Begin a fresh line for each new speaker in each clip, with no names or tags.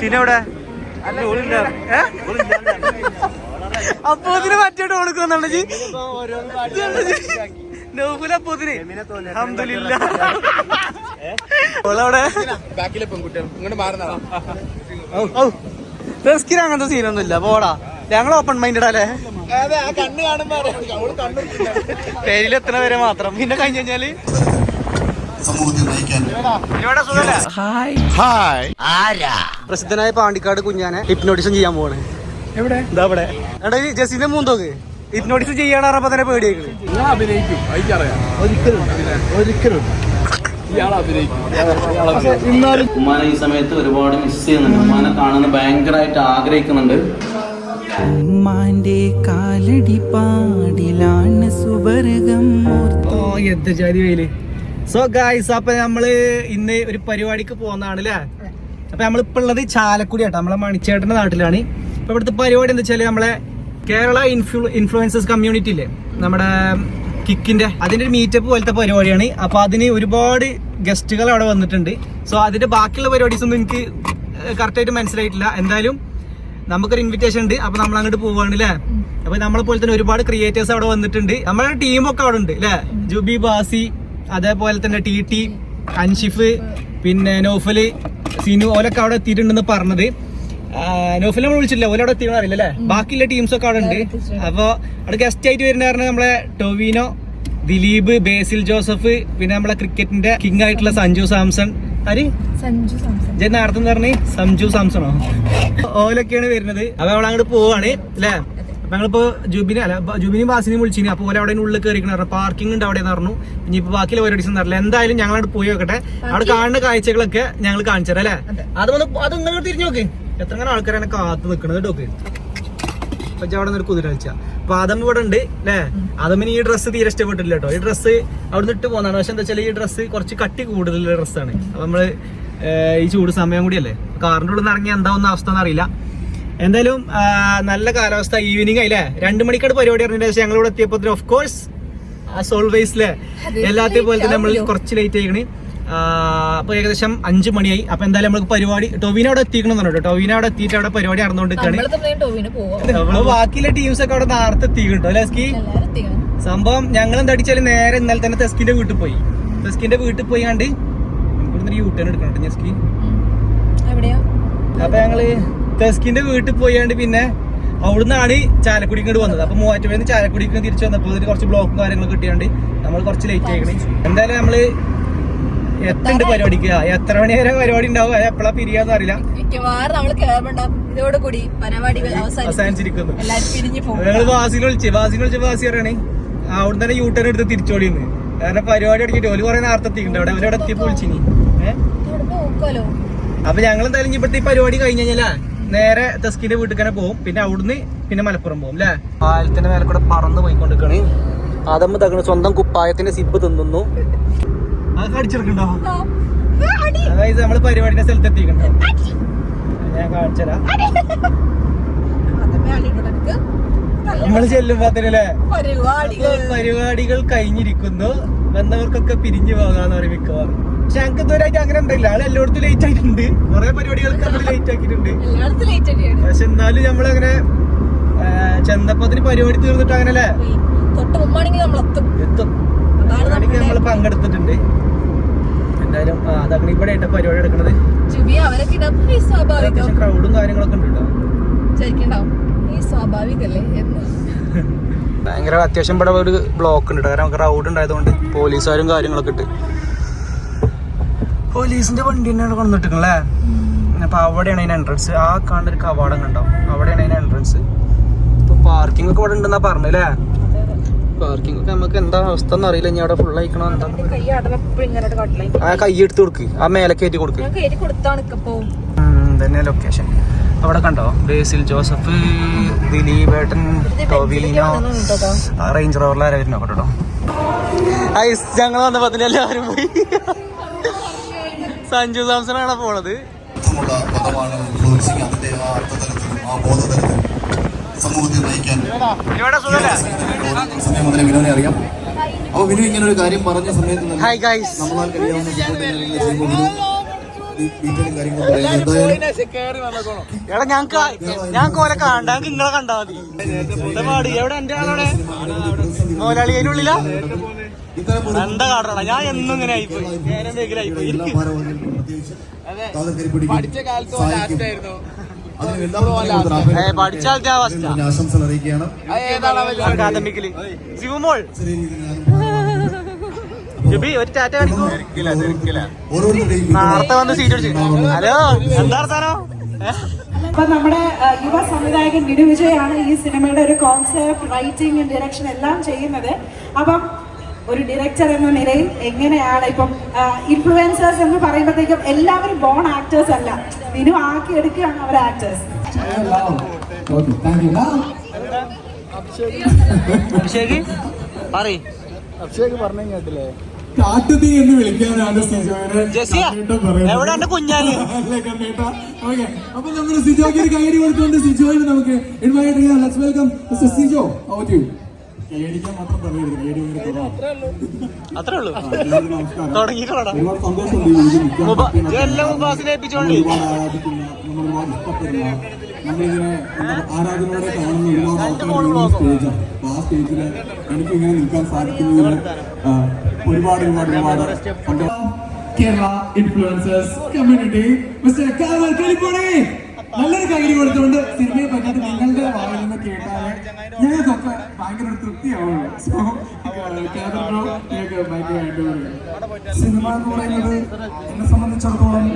സിന എവിടെ? കൊടുക്കുന്നുണ്ട് ജി? നൗഫുൽ അപ്പോത്തിന് അൽഹംദുലില്ലാ. ഓളവിടെ.
ബാക്കിലെ പെൺകുട്ടികൾ. ഇങ്ങോട്ട് മാറുന്നതാ.
റെസ്കിന് അങ്ങനത്തെ സീനൊന്നുമില്ല. പോടാ. ഞങ്ങൾ ഓപ്പൺ മൈൻഡഡ് അല്ലേ
പേരിൽ എത്ര
പേരിലെത്തണ വരെ മാത്രം. പിന്നെ കഴിഞ്ഞു കഴിഞ്ഞാൽ?
സമൂഹത്തെ നയിക്കാൻ.
പ്രസിദ്ധനായ പാണ്ടിക്കാട് കുഞ്ഞാനെ ഹിപ്നോട്ടിസം ചെയ്യാൻ പോവാണ്.
എവിടെ?
എന്താ ഇവിടെ എടാ ഈ ജസീന്റെ മൂന്നോക്ക് ഹിപ്നോട്ടിസം ചെയ്യാൻ പറഞ്ഞപ്പോ തന്നെ പേടിയേക്കണ്.
ഞാൻ അഭിനയിക്കും. എനിക്കറിയാം ഒരിക്കലും ഒരിക്കലും.
ഉമ്മാനെ ഈ സമയത്ത് ഒരുപാട് മിസ് ചെയ്യുന്നുണ്ട്. ഉമ്മാനെ കാണുന്ന ഭയങ്കരമായിട്ട് ആഗ്രഹിക്കുന്നുണ്ട്.
ഉമ്മാന്റെ കാലടി പാടിലാണ് സുബർഗം
ഓ എന്ത് ജാതി വെയിൽ സോ ഗായ്സ് അപ്പൊ നമ്മൾ ഇന്ന് ഒരു പരിപാടിക്ക് പോകുന്നതാണ് അല്ലേ അപ്പൊ നമ്മളിപ്പോ ഉള്ളത് ചാലക്കുടി ആട്ടോ നമ്മളെ മണിച്ചേട്ടന്റെ നാട്ടിലാണ്. ഇപ്പൊ ഇവിടുത്തെ പരിപാടി എന്താ വെച്ചാൽ നമ്മളെ കേരള ഇൻഫ്ലു ഇൻഫ്ലുവൻസേഴ്സ് കമ്മ്യൂണിറ്റി ഇല്ലേ? നമ്മുടെ കിക്കിന്റെ അതിന്റെ ഒരു മീറ്റപ്പ് പോലത്തെ പരിപാടിയാണ്. അപ്പൊ അതിന് ഒരുപാട് ഗസ്റ്റുകൾ അവിടെ വന്നിട്ടുണ്ട്. സോ അതിന്റെ ബാക്കിയുള്ള പരിപാടീസ് ഒന്നും എനിക്ക് കറക്റ്റ് ആയിട്ട് മനസ്സിലായിട്ടില്ല. എന്തായാലും നമുക്കൊരു ഇൻവിറ്റേഷൻ ഉണ്ട്. അപ്പൊ നമ്മൾ അങ്ങോട്ട് പോവാണ് അല്ലേ അപ്പൊ നമ്മളെ പോലെ തന്നെ ഒരുപാട് ക്രിയേറ്റേഴ്സ് അവിടെ വന്നിട്ടുണ്ട്. നമ്മുടെ ടീമൊക്കെ അവിടെ ഉണ്ട് അല്ലേ ജുബി ബാസി അതേപോലെ തന്നെ ടി ടി അൻഷിഫ് പിന്നെ നോഫൽ സിനു ഓലൊക്കെ അവിടെ എത്തിയിട്ടുണ്ടെന്ന് പറഞ്ഞത്. നോഫൽ നമ്മൾ വിളിച്ചില്ല ഓല അവിടെ എത്തിയെന്ന് അറിയില്ല അല്ലേ ബാക്കിയുള്ള ടീംസ് ഒക്കെ അവിടെ ഉണ്ട്. അപ്പോൾ അവിടെ ഗസ്റ്റ് ആയിട്ട് വരുന്ന കാരണം നമ്മളെ ടൊവിനോ ദിലീപ് ബേസിൽ ജോസഫ് പിന്നെ നമ്മളെ ക്രിക്കറ്റിന്റെ കിങ് ആയിട്ടുള്ള സഞ്ജു സാംസൺ. ആര്?
സഞ്ജു സാംസൺ.
ജെ നേരത്തെ പറഞ്ഞു? സഞ്ജു സാംസണോ? ഓലൊക്കെയാണ് വരുന്നത്. അപ്പൊ അവളങ്ങോട്ട് അങ്ങോട്ട് പോവാണ് അല്ലേ? അപ്പൊ ഞങ്ങളിപ്പോ ജൂബിനെ അല്ല ജൂബിനി ജൂബിനെയും ബാസിനെയും വിളിച്ചിനി. അപ്പോൾ ഓല അവിടെ ഉള്ളിൽ കയറിക്കണം പറഞ്ഞു പാർക്കിംഗ് ഉണ്ട് അവിടെ പറഞ്ഞു. ഇനിയിപ്പോ ബാക്കിയുള്ള പരിപാടി നടല്ല എന്തായാലും ഞങ്ങൾ അവിടെ പോയി നോക്കട്ടെ. അവിടെ കാണുന്ന കാഴ്ചകളൊക്കെ ഞങ്ങൾ കാണിച്ചു തരാം അല്ലേ? അത്. വന്ന് അത് ഇങ്ങനെ തിരിഞ്ഞു നോക്ക്. എത്ര അങ്ങനെ ആൾക്കാരാണ് കാത്തു നിൽക്കണത് കേട്ടോ ഇപ്പൊ അവിടെ നിന്ന് കുതിര കളിച്ച അപ്പൊ അതം ഇവിടെ ഉണ്ട് അല്ലേ? അതമ്മിന് ഈ ഡ്രസ്സ് തീരെ ഇഷ്ടപ്പെട്ടില്ല കേട്ടോ. ഈ ഡ്രസ്സ് അവിടെ നിന്ന് ഇട്ട് പോകുന്നതാണ് പക്ഷെ എന്താ വെച്ചാൽ ഈ ഡ്രസ്സ് കുറച്ച് കട്ടി കൂടുതലുള്ള ഡ്രസ്സാണ് അപ്പൊ നമ്മൾ ഈ ചൂട് സമയം കൂടിയല്ലേ? കാറിന്റെ ഉള്ളിൽ നിന്ന് ഇറങ്ങിയ എന്താ ഒന്നും അവസ്ഥ എന്നറിയില്ല. എന്തായാലും നല്ല കാലാവസ്ഥ ഈവനിങ് ആയില്ലേ? രണ്ടു മണിക്കാണ് പരിപാടി പറഞ്ഞ ശേഷം ഞങ്ങൾ ഇവിടെ എത്തിയപ്പോൾ ഓഫ് കോഴ്സ് ഓൾവേസ് അല്ലേ പോലെ തന്നെ നമ്മൾ കുറച്ച് ലേറ്റ് ആയിക്കണ്. അപ്പൊ ഏകദേശം അഞ്ചു മണിയായി. അപ്പൊ എന്തായാലും നമുക്ക് പരിപാടി ടൊവിന അവിടെ എത്തിക്കണം പറഞ്ഞു ടൊവിന അവിടെ എത്തിയിട്ട് അവിടെ പരിപാടി നടന്നുകൊണ്ടിരിക്കുകയാണ്
നമ്മളെ
ബാക്കിയുള്ള ടീംസ് ഒക്കെ അവിടെ നേരത്തെ
എത്തിക്കുന്നുണ്ടോ ലസ്കി
സംഭവം ഞങ്ങൾ എന്താ അടിച്ചാൽ നേരെ ഇന്നലെ തന്നെ തെസ്കിന്റെ വീട്ടിൽ പോയി. തെസ്കിന്റെ വീട്ടിൽ പോയി കണ്ട് നമുക്ക് യൂ ടേൺ എടുക്കണം അപ്പൊ ഞങ്ങൾ തെസ്കിന്റെ വീട്ടിൽ പോയാണ്ട് പിന്നെ അവിടുന്നാണ് ചാലക്കുടിക്ക് ഇങ്ങോട്ട് വന്നത്. അപ്പൊ മൂവാറ്റുപുഴന്ന് ചാലക്കുടിക്ക് തിരിച്ചു വന്നപ്പോൾ ഇതിന് കുറച്ച് ബ്ലോക്കും കാര്യങ്ങളും കിട്ടിയാണ്ട് നമ്മൾ കുറച്ച് ലേറ്റ് ആയിക്കണേ. എന്തായാലും നമ്മൾ എത്തുണ്ട് പരിപാടിക്ക്. എത്ര മണി വരെ പരിപാടി ഉണ്ടാവും? അത് എപ്പോഴാ പിരിയാന്ന് അറിയില്ല.
മിക്കവാറും പരിപാടികൾ
അവസാനിച്ചിരിക്കുന്നു. ഞങ്ങൾ വാസിനെ വിളിച്ച്. വാസിനെ വിളിച്ച വാസി പറയണേ അവിടെ തന്നെ യൂ ടേൺ എടുത്ത് തിരിച്ചോടിന്ന് കാരണം പരിപാടി അടിക്കിട്ട് ഒരു കുറെ നേരത്തെ എത്തിയിട്ടുണ്ട്. അവിടെ അവരവിടെ എത്തിയപ്പോ വിളിച്ചിനി. അപ്പൊ ഞങ്ങൾ എന്തായാലും ഇപ്പഴത്തെ ഈ പരിപാടി കഴിഞ്ഞു കഴിഞ്ഞാലേ നേരെ തസ്കിന്റെ വീട്ടിൽ തന്നെ പോകും. പിന്നെ അവിടുന്ന് പിന്നെ മലപ്പുറം പോകും അല്ലേ പാലത്തിന്റെ മേലെ കൂടെ പറന്ന് പോയിക്കൊണ്ടിരിക്കണ്. അതമ്മ തകണ് സ്വന്തം കുപ്പായത്തിന്റെ സിപ്പ് തിന്നുന്നു. അതൊക്കെ അടിച്ചെടുക്കണ്ടോ അതായത് നമ്മൾ പരിപാടിന്റെ സ്ഥലത്ത് എത്തിക്കണ്ടോ ഞാൻ കാണിച്ചരാ. നമ്മൾ ചെല്ലുമ്പോ തന്നെ
പരിപാടികൾ
കഴിഞ്ഞിരിക്കുന്നു. വന്നവർക്കൊക്കെ പിരിഞ്ഞു പോകാന്ന് പറയും മിക്കവാറും. ഞങ്ങൾക്ക് ഇതുവരെയായിട്ട് അങ്ങനെ ഉണ്ടല്ല. ആൾ എല്ലായിടത്തും ലേറ്റ് ആയിട്ടുണ്ട്. കുറെ പരിപാടികൾക്ക് നമ്മൾ ലേറ്റ് ആക്കിയിട്ടുണ്ട്. പക്ഷെ എന്നാലും നമ്മളങ്ങനെ അങ്ങനെ ചെന്നപ്പത്തിന് പരിപാടി തീർന്നിട്ട് അങ്ങനെ അല്ലേ
എത്തും. അതാണ്
നമ്മൾ പങ്കെടുത്തിട്ടുണ്ട്. എന്തായാലും അതാണ് ഇവിടെ ആയിട്ട് പരിപാടി അത്യാവശ്യം ക്രൗഡും കാര്യങ്ങളൊക്കെ ഉണ്ട്
സ്വാഭാവികല്ലേ
ഭയങ്കര അത്യാവശ്യം ഇവിടെ ഒരു ബ്ലോക്ക് ഉണ്ട് കാരണം ക്രൗഡ് ഉണ്ടായതുകൊണ്ട് പോലീസുകാരും കാര്യങ്ങളൊക്കെ ഉണ്ട് പോലീസിന്റെ വണ്ടി തന്നെയാണ് കൊണ്ടിട്ടില്ലേ അപ്പൊ അവിടെയാണ് അതിന് എൻട്രൻസ് ആ കാണുന്ന ഒരു കവാടം കണ്ടോ? അവിടെയാണ് അതിന് എൻട്രൻസ് ഇപ്പൊ പാർക്കിംഗ് ഒക്കെ ഇവിടെ ഉണ്ടെന്നാ പറഞ്ഞല്ലേ പാർക്കിംഗ് ഒക്കെ നമുക്ക് എന്താ അവസ്ഥ എന്ന് അറിയില്ല. ഇനി അവിടെ ഫുൾ അയക്കണോ എന്താ? ആ കൈ എടുത്ത് കൊടുക്ക്. ആ മേലെ കയറ്റി കൊടുക്ക്. തന്നെ ലൊക്കേഷൻ അവിടെ കണ്ടോ? ബേസിൽ ജോസഫ് ദിലീപേട്ടൻ ടോവിനോ. ആ റേഞ്ച് റോവറിലാരായിരുന്നു കേട്ടോ ഞങ്ങൾ വന്നപ്പോ അതിന് എല്ലാവരും പോയി. സഞ്ജു സാംസണാണ് പോണത്?
അറിയാം. അപ്പൊ വിനു ഇങ്ങനെ ഒരു കാര്യം പറഞ്ഞ സമയത്ത് നമ്മളാൽ കഴിയാവുന്ന
എടാ ഞങ്ങക്ക് ഞാൻ കോലെ കാണണ്ട. ഞങ്ങക്ക് നിങ്ങളെ കണ്ടാ മതി. എവിടെ? എന്റെ ആളവിടെ? മോലാളി അതിനുള്ളിലാ ഞാൻ എന്നും ഇങ്ങനെ ആയിപ്പോയി.
പഠിച്ച
ആശംസകൾ അറിയിക്കുകയാണ്. അക്കാദമിക്കൽ.
ജുബി ഒരു ടാറ്റ കാണിക്കൂ. നേരത്തെ വന്ന് സീറ്റ് അടിച്ചു ഹലോ എന്താ വർത്താനോ?
അപ്പൊ നമ്മുടെ യുവ സംവിധായകൻ വിനു വിജയാണ് ഈ സിനിമയുടെ ഒരു കോൺസെപ്റ്റ് റൈറ്റിംഗ് ഡയറക്ഷൻ എല്ലാം ചെയ്യുന്നത്. അപ്പം ഒരു ഡയറക്ടർ എന്ന നിലയിൽ എങ്ങനെയാണ് ഇപ്പം ഇൻഫ്ലുവൻസേഴ്സ് എന്ന് പറയുമ്പോഴത്തേക്കും എല്ലാവരും ബോൺ ആക്ടേഴ്സ് അല്ല. വിനു ആക്കി എടുക്കുകയാണ് അവർ ആക്ടേഴ്സ്
അഭിഷേക് പറയ്.
അഭിഷേക് പറഞ്ഞു കേട്ടില്ലേ?
കാട്ടുതീ എന്ന് വിളിക്കാനാണ്
എന്റെ
കുഞ്ഞാൽ. അപ്പൊ നമ്മൾ സിജോക്ക് ഒരു കൈയടി കൊടുത്തുകൊണ്ട് സിജോയിന് നമുക്ക് ഇൻവൈറ്റ് ചെയ്യാം. Let's welcome mister Sijo. ഔ to മാത്രം പറയരുത്. ഭയങ്കര
അത്രേ ഉള്ളൂ
ആ, നമസ്കാരം.
തുടങ്ങിക്കോടാ
ഒരുപാട് സന്തോഷമുണ്ട് ഈ വേദിയിൽ നിൽക്കാൻ
മുബ-
പറ്റിയതിൽ.
ഇതെല്ലാം മുബാസിനെ ഏൽപ്പിച്ചോണ്ട്.
ഒരുപാട് ആരാധിക്കുന്ന നമ്മൾ ഒരുപാട് ഇഷ്ടപ്പെടുന്ന നമ്മളിങ്ങനെ എന്താ ആരാധനയോടെ കാണുന്ന ഒരുപാട് ആൾക്കാർ സ്റ്റേജാണ് അപ്പൊ ആ സ്റ്റേജിൽ എനിക്ക് ഇങ്ങനെ നിൽക്കാൻ സാധിക്കുന്നതിൽ ആ, ഒരുപാട് ഒരുപാട് ഒരുപാട് സന്തോഷം കേരള ഇൻഫ്ലുവൻസേഴ്സ് കമ്മ്യൂണിറ്റി മിസ്റ്റർ നല്ലൊരു കൈ കൊടുത്തുകൊണ്ട് സിനിമയെ പറ്റിയിട്ട് നിങ്ങളുടെ വായിൽ നിന്ന് കേട്ടാൽ ഞങ്ങൾക്കൊക്കെ ഭയങ്കര തൃപ്തിയാവുള്ളൂ സോ ഭയങ്കരമായിട്ട് സിനിമ എന്ന് പറയുന്നത് എന്നെ സംബന്ധിച്ചിടത്തോളം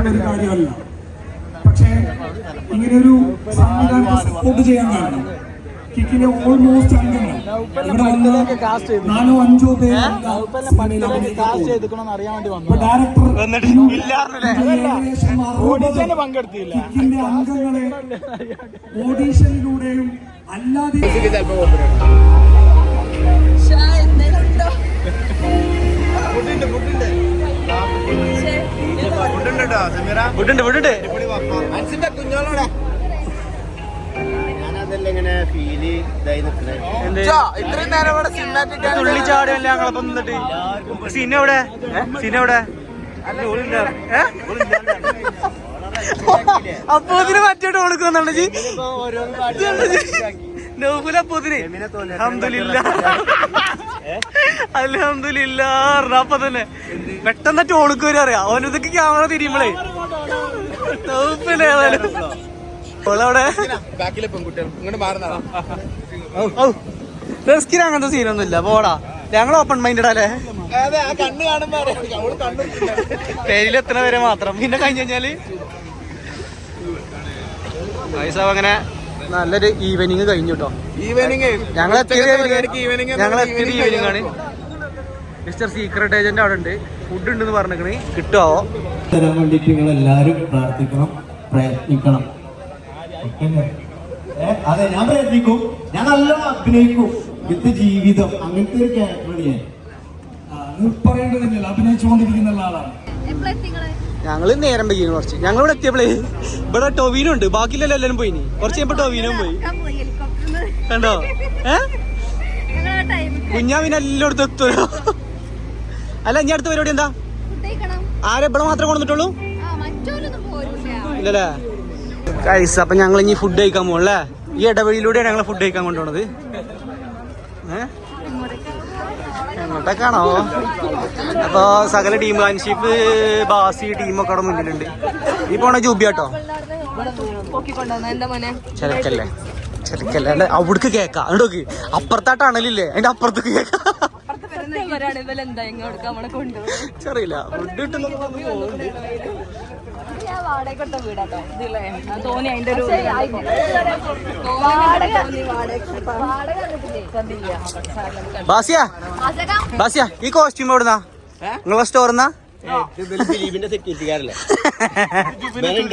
ഒരു കാര്യമല്ല. പക്ഷേ ഇങ്ങനെയൊരു സംവിധാനത്തെ സപ്പോർട്ട് ചെയ്യാൻ കാരണം കിക്കിലെ ഓൾമോസ്റ്റ് അംഗങ്ങൾ നാലോ അഞ്ചോ പേര്
അറിയാൻ വേണ്ടി വന്നു
ഡയറക്ടർ ഏകദേശം അംഗങ്ങളെ ഓഡീഷനിലൂടെയും അല്ലാതെ
ഇത്രയും നേരം ഇവിടെ സിനിമാറ്റിക്
തുള്ളി ചാടുമല്ല ഞങ്ങളപ്പം നിന്നിട്ട്? സീന എവിടെ? സീന എവിടെ? ഏ? അപ്പൊ മറ്റേ ടോണിക്ക് ജി നൗഫുൽ അപ്പോത്തിന് അൽഹംദുലില്ലാ. പറഞ്ഞ അപ്പൊ തന്നെ. പെട്ടെന്ന് ടോണിക്ക് വരും അറിയാം? ഇതൊക്കെ ക്യാമറ തിരിയുമ്പളേ. റെസ്കിന് അങ്ങനത്തെ സീനൊന്നുമില്ല. പോടാ. ഞങ്ങൾ ഓപ്പൺ മൈൻഡഡ് അല്ലേ?
പേരിൽ ആ
പേരെ വരെ മാത്രം. പിന്നെ കഴിഞ്ഞു കഴിഞ്ഞാൽ? അങ്ങനെ നല്ലൊരു ഈവനിങ് കഴിഞ്ഞു കേട്ടോ
ഈവനിങ്
ഞങ്ങൾ എത്തിയത്
ഈവനിങ്
ഞങ്ങൾ എത്തിയത് ഈവനിങ് ആണ്. മിസ്റ്റർ സീക്രട്ട് ഏജന്റ് അവിടെ ഉണ്ട്. ഫുഡ് ഉണ്ടെന്ന് പറഞ്ഞിക്കണേ കിട്ടുമോ
തരാൻ വേണ്ടിയിട്ട് നിങ്ങൾ എല്ലാവരും പ്രാർത്ഥിക്കണം പ്രയത്നിക്കണം അതെ ഞാൻ പ്രയത്നിക്കും. ഞാൻ നല്ല അഭിനയിക്കും. വിത്ത് ജീവിതം. അങ്ങനത്തെ ഒരു ക്യാരക്ടറാണ് ഞാൻ.
പറയേണ്ടതില്ല അഭിനയിച്ചുകൊണ്ടിരിക്കുന്ന ആളാണ്.
ഞങ്ങൾ നേരം വൈകി കുറച്ച്. ഞങ്ങൾ ഇവിടെ എത്തിയപ്പോഴേ ഇവിടെ ടൊവീനും ഉണ്ട് ബാക്കിയുള്ള എല്ലാവരും പോയിനി. കുറച്ച് കഴിയുമ്പോ ടൊവീനും പോയി. കണ്ടോ? ഏ? കുഞ്ഞാവിനെ എല്ലായിടത്തും എത്തുമല്ലോ അല്ല ഇനി അടുത്ത പരിപാടി എന്താ? ആരെ ഇവിടെ മാത്രമേ കൊണ്ടുവന്നിട്ടുള്ളൂ? ഇല്ലല്ലേ? കൈസ് അപ്പൊ ഞങ്ങൾ ഇനി ഫുഡ് കഴിക്കാൻ പോകണല്ലേ ഈ ഇടവഴിയിലൂടെയാണ് ഞങ്ങൾ ഫുഡ് കഴിക്കാൻ കൊണ്ടുപോണത്. ഏഹ് എങ്ങോട്ടേക്കാണോ അപ്പൊ സകല ടീം അൻഷിപ്പ് ബാസി ടീമൊക്കെ അവിടെ മുന്നിലുണ്ട്. ഈ പോണ ജൂബി കേട്ടോ
ചെറുക്കല്ലേ?
ചെലക്കല്ലേ അല്ല അവിടേക്ക് കേക്കാം. അങ്ങോട്ട് നോക്ക്. അണലില്ലേ? അതിന്റെ അപ്പുറത്തേക്ക് കേക്കാം. ചെറിയില്ല. ഫുഡ്.
ഞാൻ വാടകയ്ക്കൊട്ട വീടാട്ടോ ഇതില്ലേ? തോന്നി അതിന്റെ ഒരു
ബാസിയ? ബാസിയ ഈ കോസ്റ്റ്യൂം എവിടുന്നാ? നിങ്ങളെ സ്റ്റോറിന്നാ
ദിലീപിന്റെ സെക്യൂരിറ്റിക്കാരല്ലേ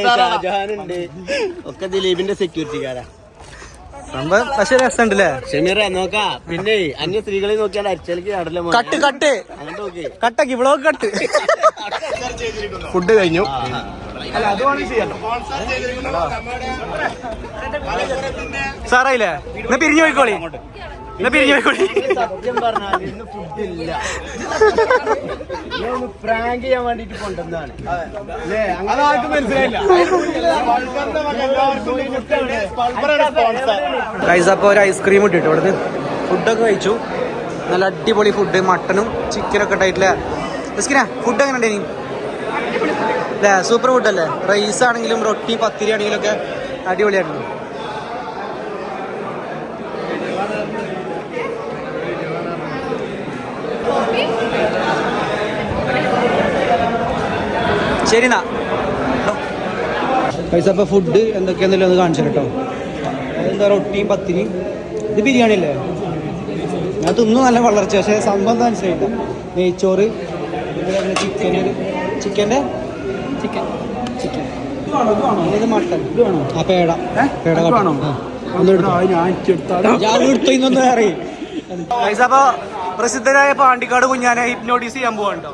ഷാജഹാനുണ്ട്. ഒക്കെ ദിലീപിന്റെ സെക്യൂരിറ്റിക്കാരാ
സംഭവം പക്ഷെ രസമുണ്ടല്ലേ?
ഷമീറ നോക്കാ. പിന്നെ അന്യ സ്ത്രീകളെ നോക്കിയാൽ അരിച്ചലേക്ക്.
Cut cut.
അങ്ങോട്ട് നോക്കി.
കട്ടാക്കി വ്ളോഗ് കട്ട്. ഫുഡ് കഴിഞ്ഞു. സാറായില്ലേ? എന്നാ പിരിഞ്ഞു പോയിക്കോളി. എന്നാ പിരിഞ്ഞു പോയിക്കോളി.
സത്യം പറഞ്ഞാൽ ഇന്ന് ഫുഡ് ഇല്ല ഞാൻ പ്രാങ്ക് ചെയ്യാൻ വേണ്ടിട്ട് മനസ്സിലായില്ല.
അപ്പോൾ ഒരു ഐസ്ക്രീം ഇട്ടിട്ട് ഇവിടുന്ന് ഫുഡൊക്കെ കഴിച്ചു. നല്ല അടിപൊളി ഫുഡ് മട്ടനും ചിക്കനൊക്കെ ഉണ്ടായിട്ടില്ല? ബസ്കിന ഫുഡ് എങ്ങനെ ഉണ്ടേനി അല്ലേ സൂപ്പർ ഫുഡ് അല്ലേ? റൈസ് ആണെങ്കിലും റൊട്ടി പത്തിരി ആണെങ്കിലും ഒക്കെ അടിപൊളിയായിരുന്നു ശരി എന്നാ. പൈസ അപ്പോൾ ഫുഡ് എന്തൊക്കെയാണെന്നല്ലോ ഒന്ന് കാണിച്ചു കേട്ടോ എന്താ റൊട്ടിയും പത്തിരി ഇത് ബിരിയാണി അല്ലേ? ഞാൻ തിന്നു നല്ല വളർച്ച. പക്ഷേ സംഭവം മനസ്സിലായില്ല നെയ്ച്ചോറ് ചിക്കൻ ചിക്കന്റെ ചിക്കൻ ചിക്കൻ ഇത് മട്ടൻ ഇത് വേണോ? ആ പേട. പേട വേണോ? ഞാൻ എടുത്തു ഇന്നൊന്നും അറിയും അപ്പൊ പ്രസിദ്ധരായ പാണ്ടിക്കാട് കുഞ്ഞാനെ ഹിപ്നോട്ടീസ് ചെയ്യാൻ പോവാണ്ടോ?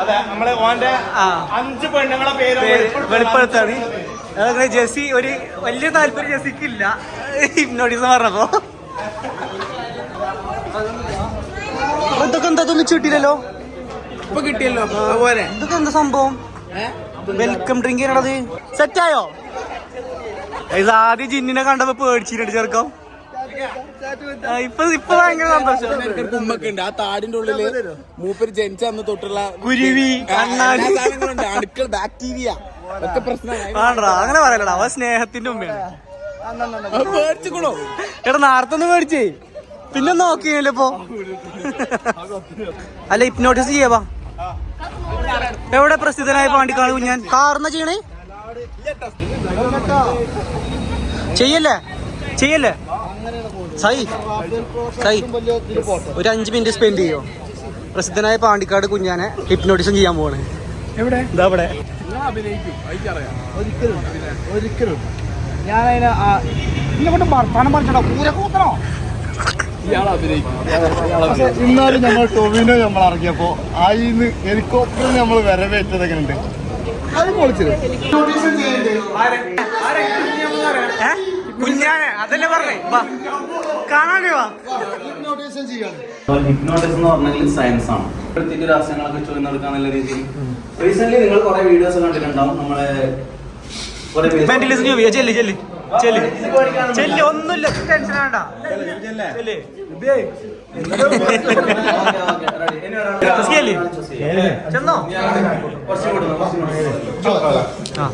അതെ നമ്മൾ ഓന്റെ അഞ്ച് പെണ്ണുങ്ങളെ പേര്
വെളിപ്പെടുത്താണ്. അതങ്ങനെ ജെസ്സി ഒരു വലിയ താല്പര്യം ജെസ്സിക്ക് ഇല്ല ഹിപ്നോട്ടിസം പറഞ്ഞപ്പോ. ഇതൊക്കെ എന്താ? തോന്നി കിട്ടിയില്ലല്ലോ
ഇപ്പൊ കിട്ടിയല്ലോ അതുപോലെ
ഇതൊക്കെ എന്താ സംഭവം? വെൽക്കം ഡ്രിങ്ക് സെറ്റ് സെറ്റായോ ആദ്യം ജിന്നിനെ കണ്ടപ്പോ പേടിച്ചിട്ടുണ്ട് ചെറുക്കം ഇപ്പൊ ഇപ്പൊ ഭയങ്കര സന്തോഷം.
കുമ്മൊക്കെ ഉണ്ട്. ആ താടിന്റെ ഉള്ളിൽ മൂപ്പര് ജനിച്ച അന്ന് തൊട്ടുള്ള
കുരുവി,
അണുക്കൾ ബാക്ടീരിയ ഒക്കെ പ്രശ്നമായി.
ആണ്ടാ അങ്ങനെ പറയലടാ. അവ സ്നേഹത്തിന്റെ ഉമ്മയാണ്.
അത് പേടിച്ചുക്കണോ.
എടാ നേരത്തെ ഒന്ന് മേടിച്ചേ പിന്നെ നോക്കിയല്ലോ ഇപ്പൊ അല്ല ഹിപ്നോട്ടിസ് ചെയ്യാവാ. എവിടെ പ്രസിദ്ധനായ പാണ്ടിക്കാട് കുഞ്ഞാൻ? കാർന്ന ചെയ്യണേ? ചെയ്യല്ലേ? ചെയ്യല്ലേ? സൈ. സൈ. ഒരു അഞ്ച് മിനിറ്റ് സ്പെൻഡ് ചെയ്യോ? പ്രസിദ്ധനായ പാണ്ടിക്കാട് കുഞ്ഞാനെ ഹിപ്നോട്ടിസം ചെയ്യാൻ പോവാണ്. എവിടെ? ഇതാ അവിടെ
ഒരിക്കലും ഒരിക്കലും ഞാൻ അതിനെ എന്നെ കൊണ്ട് വർത്താനം പറഞ്ഞോ പൂര കൂത്തണോ പക്ഷെ ഇന്നാലും ഞങ്ങൾ ടൊവിനോ നമ്മൾ ഇറങ്ങിയപ്പോ ആയിന്ന് ഹെലികോപ്റ്ററിൽ നമ്മൾ വരവേറ്റത് എങ്ങനെയുണ്ട് അത് പൊളിച്ചത്
അതല്ലേ പറഞ്ഞേ? വാ. കാണാനേ വാ.
ഹിപ്നോട്ടിസം എന്ന് പറഞ്ഞാൽ സയൻസ് ആണ്. പ്രത്യേകിച്ച് രാഷ്ട്രങ്ങളൊക്കെ ചോദ്യം നടക്കാൻ രീതിയിൽ. റീസെന്റ് നിങ്ങൾ കുറെ വീഡിയോസ് കണ്ടിട്ടുണ്ടാവും. നമ്മളെ
വെന്റിലേഷൻ ചോദിക്കുക ചെല്ലി ചെല്ലി. ചെല്ലി. ചെല്ലി ഒന്നുമില്ല. ടെൻഷൻ വേണ്ട. ചെല്ലി. ചെന്നോ? ആ.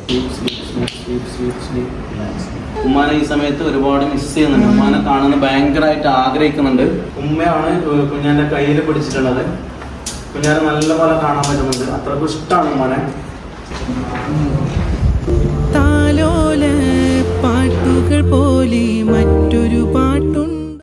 ഉമ്മാനെ ഈ സമയത്ത് ഒരുപാട് മിസ് ചെയ്യുന്നുണ്ട്. ഉമ്മാനെ കാണുന്ന ഭയങ്കരമായിട്ട് ആഗ്രഹിക്കുന്നുണ്ട്. ഉമ്മയാണ് കുഞ്ഞാന്റെ കയ്യിൽ പിടിച്ചിട്ടുള്ളത്. കുഞ്ഞാനെ നല്ലപോലെ കാണാൻ പറ്റുന്നുണ്ട്. അത്രക്കും ഇഷ്ടമാണ് ഉമ്മാനെ. ആലോല